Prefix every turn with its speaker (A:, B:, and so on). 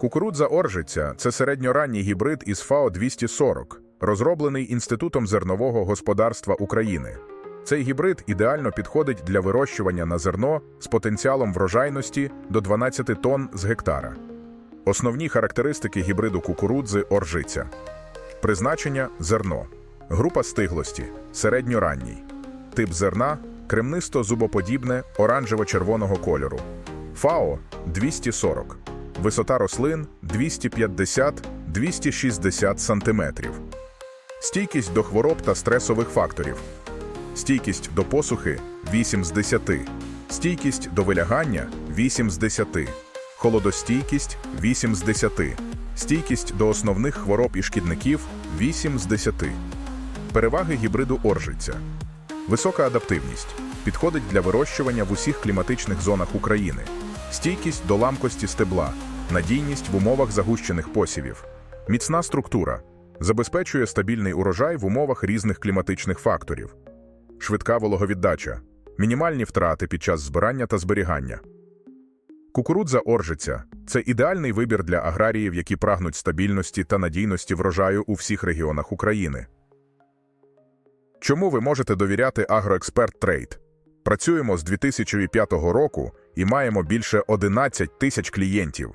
A: Кукурудза Оржиця це середньоранній гібрид із ФАО 240, розроблений Інститутом зернового господарства України. Цей гібрид ідеально підходить для вирощування на зерно з потенціалом врожайності до 12 тонн з гектара. Основні характеристики гібриду кукурудзи Оржиця. Призначення зерно. Група стиглості середньоранній. Тип зерна кремнисто-зубоподібне оранжево-червоного кольору. ФАО 240. Висота рослин 250-260 см. Стійкість до хвороб та стресових факторів. Стійкість до посухи 8 з 10. Стійкість до вилягання 8 з 10. Холодостійкість 8 з 10. Стійкість до основних хвороб і шкідників 8 з 10. Переваги гібриду Оржиця. Висока адаптивність. Підходить для вирощування в усіх кліматичних зонах України. Стійкість до ламкості стебла. Надійність в умовах загущених посівів. Міцна структура. Забезпечує стабільний урожай в умовах різних кліматичних факторів. Швидка вологовіддача. Мінімальні втрати під час збирання та зберігання. Кукурудза Оржиця це ідеальний вибір для аграріїв, які прагнуть стабільності та надійності врожаю у всіх регіонах України. Чому ви можете довіряти Агроексперт Трейд? Працюємо з 2005 року і маємо більше 11 тисяч клієнтів.